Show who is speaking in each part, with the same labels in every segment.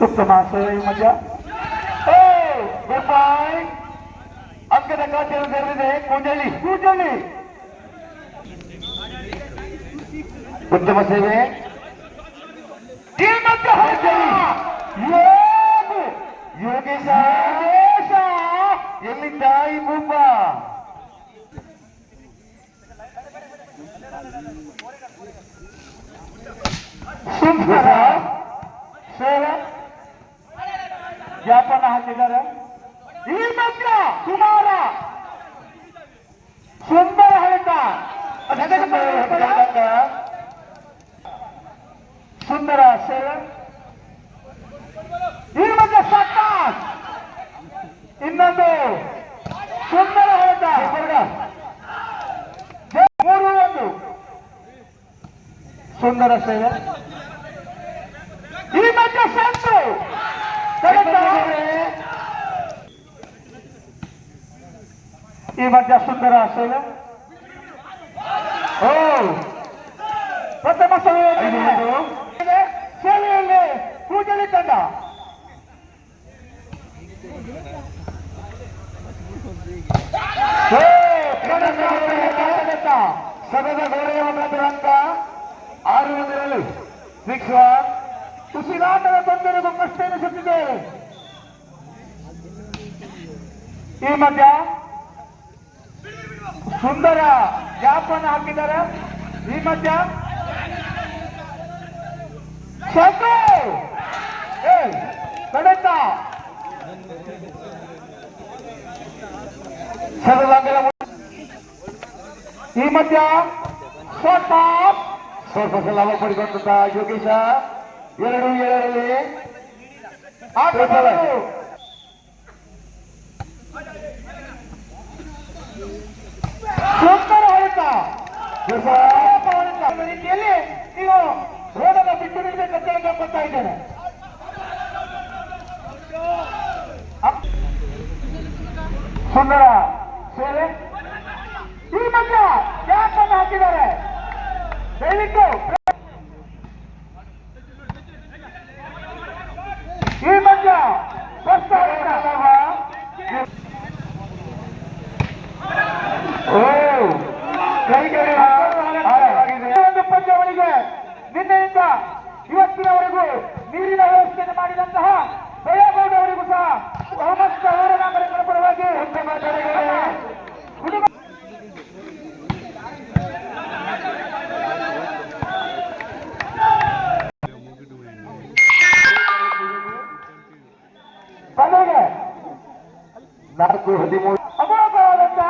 Speaker 1: ಉತ್ತಮ ಸೇವೆ ಮಜಾ ಏ ಗುಡ್ ಬಾಯ್ ಅಂಕದ ಖಾತೆಯನ್ನು ತೆರೆದಿದೆ ಕೂಜಲಿ ಕೂಜಲಿ ಉತ್ತಮ ಸೇವೆ ಈ ಮತ್ತೆ ಕೂಜಲಿ. ಯೋಗು. ಯೋಗೇಶ ಯೋಗೇಶ ಎಲ್ಲಿದ್ದ ಈ ಭೂಪ ಸುಂದರ ಸೇವೆ ವ್ಯಾಪಾರ ಹಾಕಿದ್ದಾರೆ ಈ ಮಾತ್ರ ಕುಮಾರ ಸುಂದರ ಹೇಳಿದ್ದ ಸುಂದರ ಸೇವೆ ಈ ಮಧ್ಯ ಸಕ್ಕಾಸ್ ಇನ್ನೊಂದು ಸುಂದರ ಹೇಳಿದ್ದ ಮೂರು ಒಂದು ಸುಂದರ ಸೇವೆ ಈ ಮಧ್ಯ ಸಂತು ಈ ಮಧ್ಯ ಸುಂದರ ಸೇವೆ ಓ. ಪ್ರಥಮ ಸೇವೆಯಲ್ಲಿ ಪೂಜಲಿ ತಂಡ ಓ, ಕನ್ನಡ ಕನ್ನಡ ಸದದ ಗೌರವ ಅಂಕ ಆರು ಒಂದರಲ್ಲಿ ಸಿಕ್ಸ್ ಒನ್ ಉಸಿರಾಟದ ತೊಂದರೆಗೂ ಕಷ್ಟ ಎನಿಸುತ್ತಿದೆ. ಈ ಮಧ್ಯ ಸುಂದರ ಜಾಪನ ಹಾಕಿದ್ದಾರೆ. ಈ ಮಧ್ಯ ಏ ಕಡೆತ ಈ ಮಧ್ಯ ಸ್ವಲ್ಪ ಸ್ವಲ್ಪ ಲಾಭ ಪಡಿಕೊಂಡ ಯೋಗೇಶ. ಎರಡು ಏಳರಲ್ಲಿ ಸುಂದರ ಹೊಡೆತ ಹೊಡೆತ ರೀತಿಯಲ್ಲಿ ನೀವು ರೋಡನ್ನು ಬಿಟ್ಟು ನಿಡಬೇಕು ಅಂತ ಹೇಳಿ ಕೇಳ್ಕೊತಾ ಇದ್ದೇನೆ. ಸುಂದರ, ಸೇವೆ. ಈ ಮಧ್ಯ ಕ್ಯಾಪನ್ನು ಹಾಕಿದ್ದಾರೆ? ದಯವಿಟ್ಟು ನೀರಿನ ವ್ಯವಸ್ಥೆಯನ್ನು ಮಾಡಿದಂತಹ ಬಯ್ಯಗೌಡ ಅವರಿಗೂ ಸಹ ಊರ ನಾಗರಿಕರ ಪರವಾಗಿ. ಕುಟುಂಬ ಕೊನೆಗೆ ನಾಲ್ಕು ಹದಿಮೂರು ಅಮೋಘವಾದಂತಹ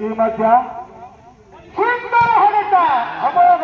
Speaker 1: ಈ ಮಧ್ಯ ಸುಂದರ ಹೊಡೆತ ಅಮೋಘ